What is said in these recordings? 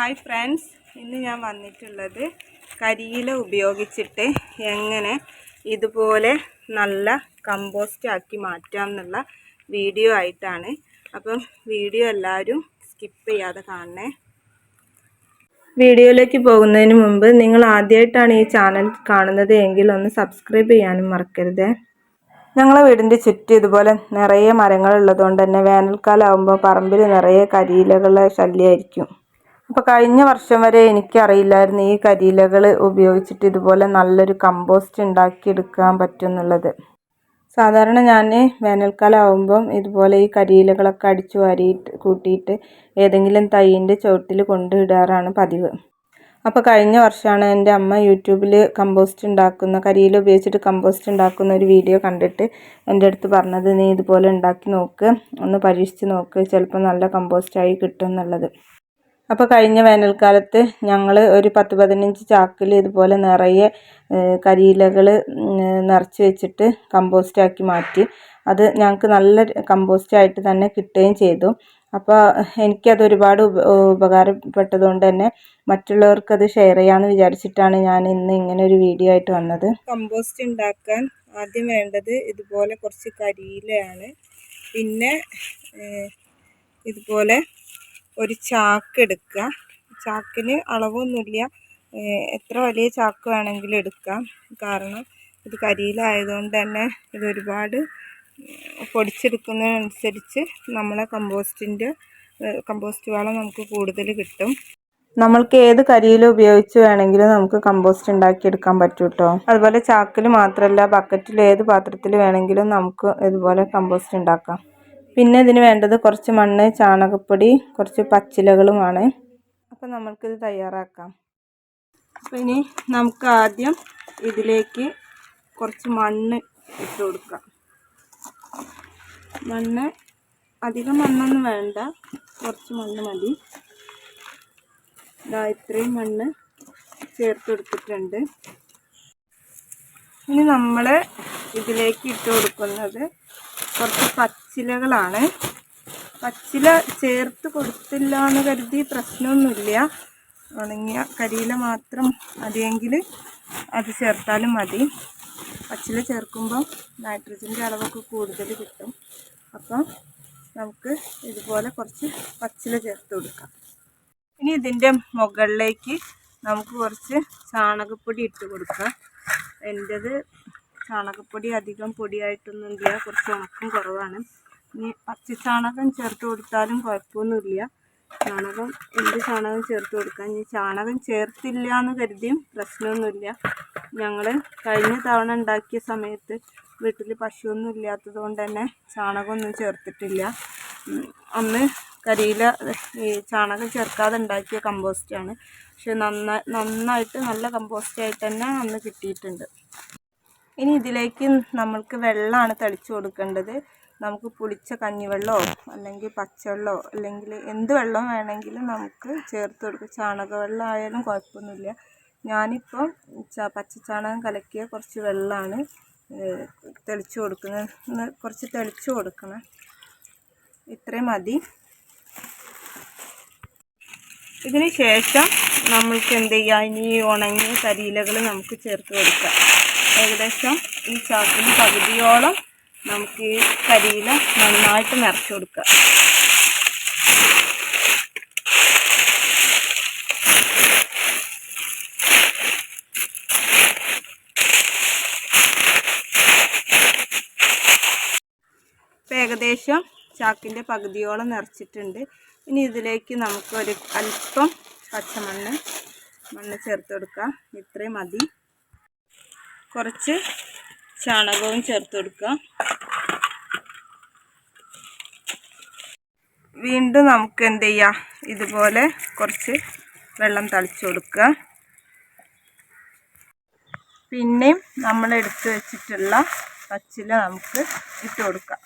Hi friends ഇന്ന് ഞാൻ വന്നിട്ടുള്ളത് കരിയില ഉപയോഗിച്ചിട്ട് എങ്ങനെ ഇതുപോലെ നല്ല കമ്പോസ്റ്റ് ആക്കി മാറ്റാം എന്നുള്ള വീഡിയോ ആയിട്ടാണ്. അപ്പം വീഡിയോ എല്ലാവരും സ്കിപ്പ് ചെയ്യാതെ കാണണേ. വീഡിയോയിലേക്ക് പോകുന്നതിന് മുമ്പ് നിങ്ങൾ ആദ്യമായിട്ടാണ് ഈ ചാനൽ കാണുന്നത് എങ്കിൽ ഒന്ന് സബ്സ്ക്രൈബ് ചെയ്യാനും മറക്കരുത്. ഞങ്ങളെ വീടിന്റെ ചുറ്റും ഇതുപോലെ നിറയെ മരങ്ങളുള്ളതുകൊണ്ട് തന്നെ വേനൽക്കാലം ആകുമ്പോൾ പറമ്പിൽ നിറയെ കരിയിലകളുടെ ശല്യമായിരിക്കും. അപ്പോൾ കഴിഞ്ഞ വർഷം വരെ എനിക്കറിയില്ലായിരുന്നു ഈ കരിയിലകൾ ഉപയോഗിച്ചിട്ട് ഇതുപോലെ നല്ലൊരു കമ്പോസ്റ്റ് ഉണ്ടാക്കിയെടുക്കാൻ പറ്റും എന്നുള്ളത് സാധാരണ ഞാൻ വേനൽക്കാലം ആകുമ്പം ഇതുപോലെ ഈ കരിയിലകളൊക്കെ അടിച്ചു വാരിയിട്ട് കൂട്ടിയിട്ട് ഏതെങ്കിലും തൈയിന്റെ ചുവട്ടിൽ കൊണ്ടിടാറാണ് പതിവ്. അപ്പോൾ കഴിഞ്ഞ വർഷമാണ് എന്റെ അമ്മ യൂട്യൂബിൽ കമ്പോസ്റ്റ് ഉണ്ടാക്കുന്ന കരിയില ഉപയോഗിച്ചിട്ട് കമ്പോസ്റ്റ് ഉണ്ടാക്കുന്ന ഒരു വീഡിയോ കണ്ടിട്ട് എന്റെ അടുത്ത് പറഞ്ഞത് നീ ഇതുപോലെ ഉണ്ടാക്കി നോക്ക് ഒന്ന് പരീക്ഷിച്ച് നോക്ക് ചിലപ്പോൾ നല്ല കമ്പോസ്റ്റായി കിട്ടും എന്നുള്ളത്. അപ്പോൾ കഴിഞ്ഞ വേനൽക്കാലത്ത് ഞങ്ങൾ ഒരു പത്ത് പതിനഞ്ച് ചാക്കിൽ ഇതുപോലെ നിറയെ കരിയിലകൾ നിറച്ച് വെച്ചിട്ട് കമ്പോസ്റ്റാക്കി മാറ്റി. അത് ഞങ്ങൾക്ക് നല്ല കമ്പോസ്റ്റായിട്ട് തന്നെ കിട്ടുകയും ചെയ്തു. അപ്പോൾ എനിക്കത് ഒരുപാട് ഉപ ഉപകാരപ്പെട്ടതുകൊണ്ട് തന്നെ മറ്റുള്ളവർക്ക് അത് ഷെയർ ചെയ്യാമെന്ന് വിചാരിച്ചിട്ടാണ് ഞാൻ ഇന്ന് ഇങ്ങനെ ഒരു വീഡിയോ ആയിട്ട് വന്നത്. കമ്പോസ്റ്റ് ഉണ്ടാക്കാൻ ആദ്യം വേണ്ടത് ഇതുപോലെ കുറച്ച് കരിയിലയാണ്. പിന്നെ ഇതുപോലെ ഒരു ചാക്ക് എടുക്കുക. ചാക്കിന് അളവൊന്നുമില്ല. എത്ര വലിയ ചാക്ക് വേണമെങ്കിലും എടുക്കാം. കാരണം ഇത് കരിയിലായതുകൊണ്ട് തന്നെ ഇത് ഒരുപാട് പൊടിച്ചെടുക്കുന്നതിനനുസരിച്ച് നമ്മളെ കമ്പോസ്റ്റിന്റെ കമ്പോസ്റ്റ് വളം നമുക്ക് കൂടുതൽ കിട്ടും. നമ്മൾക്ക് ഏത് കരിയിൽ ഉപയോഗിച്ച് വേണമെങ്കിലും നമുക്ക് കമ്പോസ്റ്റ് ഉണ്ടാക്കിയെടുക്കാൻ പറ്റും കേട്ടോ അതുപോലെ ചാക്കിൽ മാത്രമല്ല ബക്കറ്റിൽ ഏത് പാത്രത്തിൽ വേണമെങ്കിലും നമുക്ക് ഇതുപോലെ കമ്പോസ്റ്റ് ഉണ്ടാക്കാം. പിന്നെ ഇതിന് വേണ്ടത് കുറച്ച് മണ്ണ് ചാണകപ്പൊടി കുറച്ച് പച്ചിലകളുമാണ് അപ്പോൾ നമ്മൾക്കിത് തയ്യാറാക്കാം. അപ്പോൾ ഇനി നമുക്ക് ആദ്യം ഇതിലേക്ക് കുറച്ച് മണ്ണ് ഇട്ട് കൊടുക്കാം. മണ്ണ് അധികം മണ്ണൊന്നും വേണ്ട. കുറച്ച് മണ്ണ് മതി. ഇതാ ഇത്രയും മണ്ണ് ചേർത്ത് കൊടുത്തിട്ടുണ്ട്. ഇനി നമ്മൾ ഇതിലേക്ക് ഇട്ട് കൊടുക്കുന്നത് കുറച്ച് പച്ചിലകളാണ്. പച്ചില ചേർത്ത് കൊടുത്തില്ല എന്ന് കരുതി പ്രശ്നമൊന്നുമില്ല. ഉണങ്ങിയ കരിയില മാത്രം മതിയെങ്കിൽ അത് ചേർത്താലും മതി. പച്ചില ചേർക്കുമ്പോൾ നൈട്രജന്റെ അളവൊക്കെ കൂടുതൽ കിട്ടും. അപ്പം നമുക്ക് ഇതുപോലെ കുറച്ച് പച്ചില ചേർത്ത് കൊടുക്കാം. ഇനി ഇതിന്റെ മുകളിലേക്ക് നമുക്ക് കുറച്ച് ചാണകപ്പൊടി ഇട്ട് കൊടുക്കാം. എന്റേത് ചാണകപ്പൊടി അധികം പൊടിയായിട്ടൊന്നുമില്ല. കുറച്ച് ഉണക്കം കുറവാണ്. ഇനി പച്ച ചാണകം ചേർത്ത് കൊടുത്താലും കുഴപ്പമൊന്നുമില്ല. ചാണകം എന്ത് ചാണകം ചേർത്ത് കൊടുക്കാം? ഇനി ചാണകം ചേർത്തില്ല എന്ന് കരുതിയും പ്രശ്നമൊന്നുമില്ല. ഞങ്ങൾ കഴിഞ്ഞ തവണ ഉണ്ടാക്കിയ സമയത്ത് വീട്ടിൽ പശുവൊന്നും ഇല്ലാത്തത് കൊണ്ട് തന്നെ ചാണകമൊന്നും ചേർത്തിട്ടില്ല. അന്ന് കരിയില ഈ ചാണകം ചേർക്കാതെ ഉണ്ടാക്കിയ കമ്പോസ്റ്റാണ് പക്ഷെ നന്നായി നന്നായിട്ട് നല്ല കമ്പോസ്റ്റായിട്ട് തന്നെ അന്ന് കിട്ടിയിട്ടുണ്ട്. ഇനി ഇതിലേക്ക് നമ്മൾക്ക് വെള്ളമാണ് തളിച്ചു കൊടുക്കേണ്ടത്. നമുക്ക് പുളിച്ച കഞ്ഞിവെള്ളമോ അല്ലെങ്കിൽ പച്ചവെള്ളമോ അല്ലെങ്കിൽ എന്ത് വെള്ളം വേണമെങ്കിലും നമുക്ക് ചേർത്ത് കൊടുക്കാം. ചാണകവെള്ളം ആയാലും കുഴപ്പമൊന്നുമില്ല. ഞാനിപ്പോൾ പച്ച ചാണകം കലക്കിയ കുറച്ച് വെള്ളമാണ് തെളിച്ചു കൊടുക്കുന്നത്. കുറച്ച് തെളിച്ചു കൊടുക്കണം. ഇത്രയും മതി. ഇതിന് ശേഷം നമ്മൾക്ക് എന്ത് ചെയ്യാം? ഇനി ഉണങ്ങിയ കരിയിലകൾ നമുക്ക് ചേർത്ത് കൊടുക്കാം. ഏകദേശം ഈ ചാക്കിന് പകുതിയോളം നമുക്ക് ഈ കരിയില നന്നായിട്ട് നിറച്ചു കൊടുക്കാം. ഏകദേശം ചാക്കിന്റെ പകുതിയോളം നിറച്ചിട്ടുണ്ട്. ഇനി ഇതിലേക്ക് നമുക്ക് ഒരു അല്പം പച്ചമണ്ണ് മണ്ണ് ചേർത്ത് കൊടുക്കാം. ഇത്രയും മതി. കുറച്ച് ചാണകവും ചേർത്ത് കൊടുക്കാം. വീണ്ടും നമുക്ക് എന്ത് ചെയ്യാം? ഇതുപോലെ കുറച്ച് വെള്ളം തളിച്ചു കൊടുക്കുക. പിന്നെയും നമ്മൾ എടുത്തു വെച്ചിട്ടുള്ള പച്ചില നമുക്ക് ഇട്ട് കൊടുക്കാം.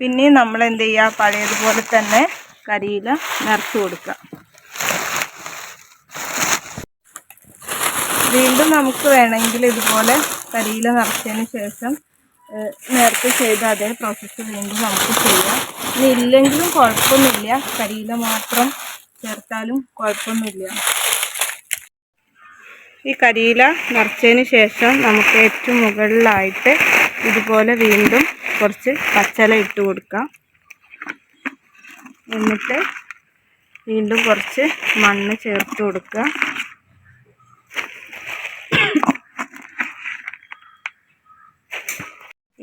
പിന്നെയും നമ്മൾ എന്ത് ചെയ്യുക? പഴയതുപോലെ തന്നെ കരിയില നിറച്ച് കൊടുക്കുക. വീണ്ടും നമുക്ക് വേണമെങ്കിൽ ഇതുപോലെ കരിയില നിറച്ചതിന് ശേഷം നേരത്തെ ചെയ്ത അതേ പ്രോസസ്സ് വീണ്ടും നമുക്ക് ചെയ്യാം. ഇനി ഇല്ലെങ്കിലും കുഴപ്പമൊന്നുമില്ല. കരിയില മാത്രം ചേർത്താലും കുഴപ്പമൊന്നുമില്ല. ഈ കരിയില നിറച്ചതിന് ശേഷം നമുക്ക് ഏറ്റവും മുകളിലായിട്ട് ഇതുപോലെ വീണ്ടും കുറച്ച് പച്ചില ഇട്ട് കൊടുക്കാം. എന്നിട്ട് വീണ്ടും കുറച്ച് മണ്ണ് ചേർത്ത് കൊടുക്കുക.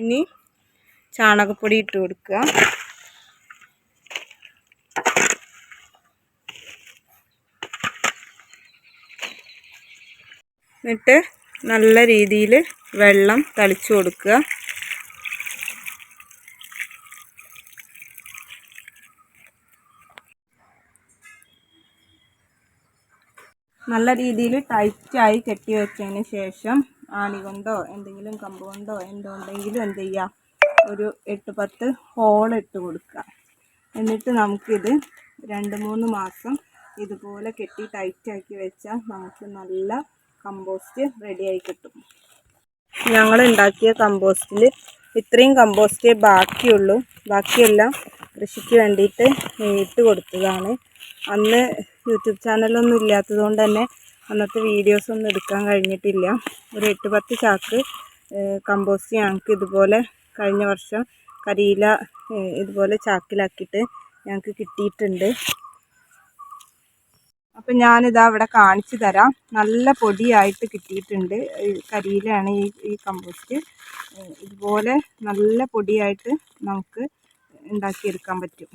ഇനി ചാണകപ്പൊടി ഇട്ട് കൊടുക്കുക. എന്നിട്ട് നല്ല രീതിയിൽ വെള്ളം തളിച്ചു കൊടുക്കുക. നല്ല രീതിയിൽ ടൈറ്റായി കെട്ടി വെച്ചതിന് ശേഷം ആണി കൊണ്ടോ എന്തെങ്കിലും കമ്പ് കൊണ്ടോ എന്തുകൊണ്ടെങ്കിലും എന്ത് ചെയ്യുക ഒരു എട്ട് പത്ത് ഹോൾ ഇട്ട് കൊടുക്കുക. എന്നിട്ട് നമുക്കിത് രണ്ട് മൂന്ന് മാസം ഇതുപോലെ കെട്ടി ടൈറ്റാക്കി വെച്ചാൽ നമുക്ക് നല്ല കമ്പോസ്റ്റ് റെഡിയായി കിട്ടും. ഞങ്ങൾ ഉണ്ടാക്കിയ കമ്പോസ്റ്റിൽ ഇത്രയും കമ്പോസ്റ്റേ ബാക്കിയുള്ളൂ. ബാക്കിയെല്ലാം കൃഷിക്ക് വേണ്ടിയിട്ട് ഇട്ട് കൊടുത്തതാണ്. അന്ന് യൂട്യൂബ് ചാനലൊന്നും ഇല്ലാത്തത് കൊണ്ട് തന്നെ അന്നത്തെ വീഡിയോസൊന്നും എടുക്കാൻ കഴിഞ്ഞിട്ടില്ല. ഒരു എട്ട് പത്ത് ചാക്ക് കമ്പോസ്റ്റ് ഞങ്ങൾക്ക് ഇതുപോലെ കഴിഞ്ഞ വർഷം കരിയില ഇതുപോലെ ചാക്കിലാക്കിയിട്ട് ഞങ്ങൾക്ക് കിട്ടിയിട്ടുണ്ട്. അപ്പം ഞാനിതാ അവിടെ കാണിച്ചു തരാം. നല്ല പൊടിയായിട്ട് കിട്ടിയിട്ടുണ്ട്. കരിയിലാണ് ഈ ഈ കമ്പോസ്റ്റ്. ഇതുപോലെ നല്ല പൊടിയായിട്ട് നമുക്ക് ഉണ്ടാക്കിയെടുക്കാൻ പറ്റും.